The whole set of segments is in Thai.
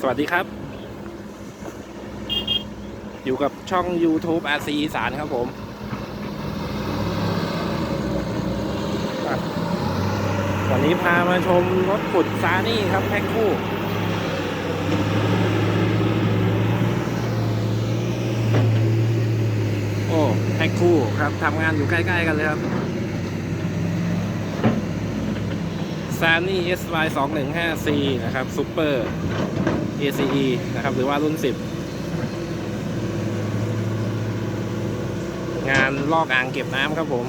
สวัสดีครับ อยู่กับช่อง YouTube RC อีสานครับผม วันนี้พามาชมรถขุดซานี่ครับแพ็คคู่โอ้แพ็คคู่ครับทำงานอยู่ใกล้ ๆ กันเลยครับ ซานี่ SY 2 1 5 C นะครับซูเปอร์ ACE นะครับ หรือว่ารุ่น 10 งานลอกอ่างเก็บน้ำครับผม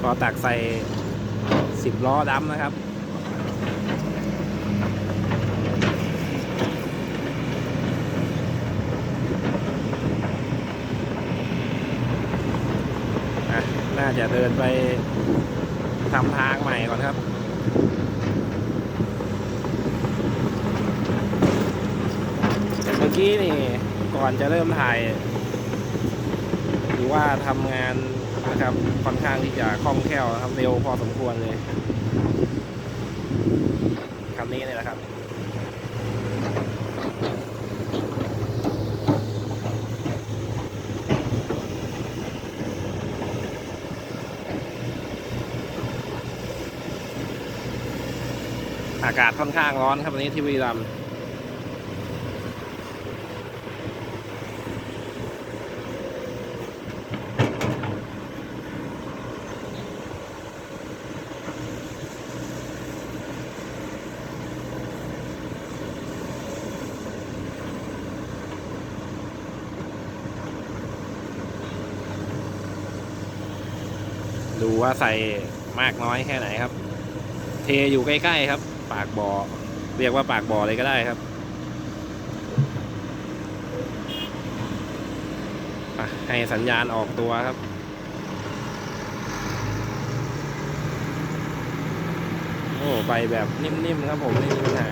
พอตักใส่ 10 ล้อดำนะครับน่าจะเดินไป ทำทางใหม่ก่อนครับเมื่อกี้นี่ก่อนจะเริ่มถ่ายหรือว่าทำงานนะครับค่อนข้างที่จะคล่องแคล่วทำเร็วพอสมควรเลยคำนี้เลยนะครับ อากาศค่อนข้างร้อนครับวันนี้ที่บุรีรัมดูว่าใส่มากน้อยแค่ไหนครับ เทอยู่ใกล้ ๆ ครับ ปากบ่อ เรียกว่าปากบ่อเลยก็ได้ครับให้สัญญาณออกตัวครับ โอ้ ไปแบบนิ่มๆครับผมไม่มีปัญหา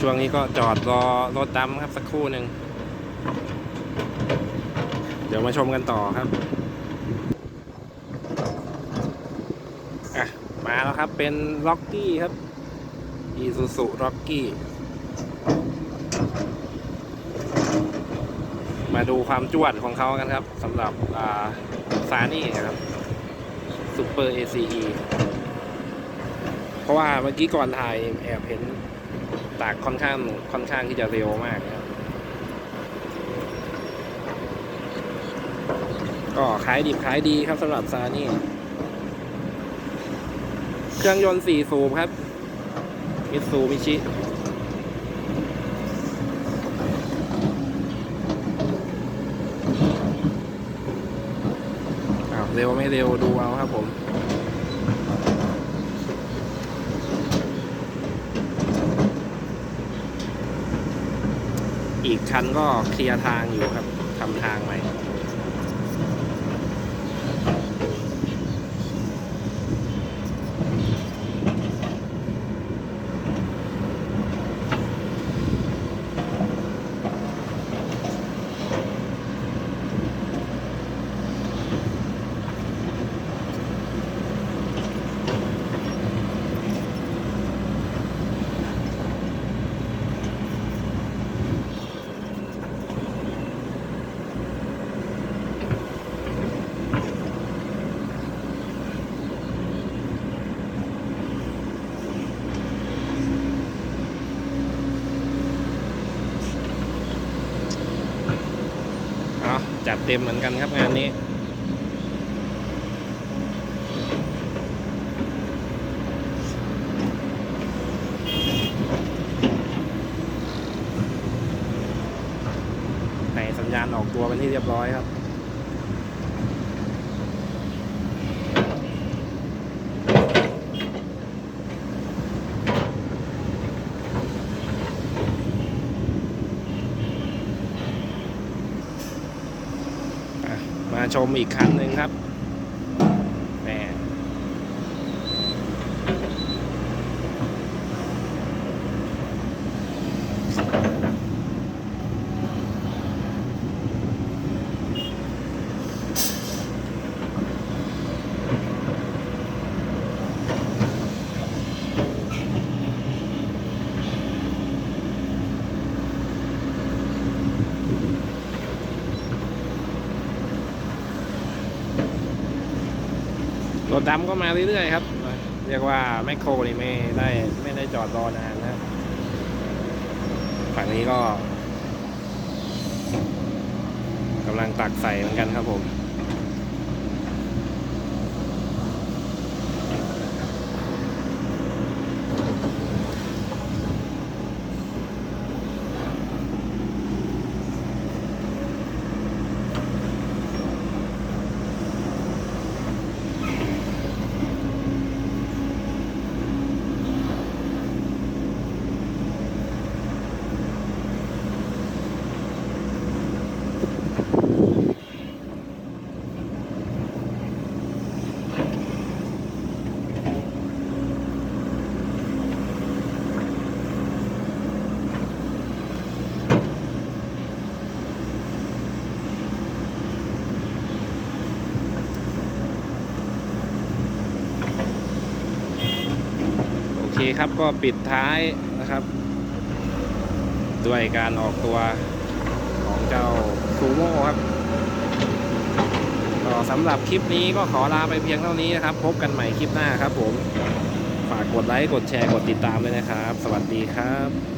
ช่วงนี้ก็จอดรอรถดำครับสักครู่หนึ่ง เดี๋ยวมาชมกันต่อครับอะมาแล้วครับ เป็นล็อกกี้ครับอีซูซูล็อกกี้มาดูความจวดของเขากันครับสำหรับอ่าซานี่ครับซูเปอร์ ACE เพราะว่าเมื่อกี้ก่อนถ่ายแอบเห็น ตากค่อนข้างค่อนข้างที่จะเร็วมากครับ ก็ขายดิบขายดีครับสำหรับซานี่ เครื่องยนต์4สูบครับ มิตซูมิชิอ้าวเร็วไม่เร็วดูเอาครับผม อีกคันก็เคลียร์ทางอยู่ครับทำทางใหม่ จัดเต็มเหมือนกันครับงานนี้ในสัญญาณออกตัวเป็นที่เรียบร้อยครับ มาชมอีกคันหนึ่งครับแหม รถดำก็มาเรื่อยๆครับ เรียกว่าแมคโครนี่ไม่ได้ไม่ได้จอดรอนานนะฝั่งนี้ก็กำลังตักใส่เหมือนกันครับผม ครับก็ปิดท้ายนะครับ ด้วยการออกตัวของเจ้าซูโม่ครับก็สำหรับคลิปนี้ก็ขอลาไปเพียงเท่านี้นะครับ พบกันใหม่คลิปหน้าครับผม ฝากกดไลค์ กดแชร์ กดติดตามด้วยนะครับ สวัสดีครับ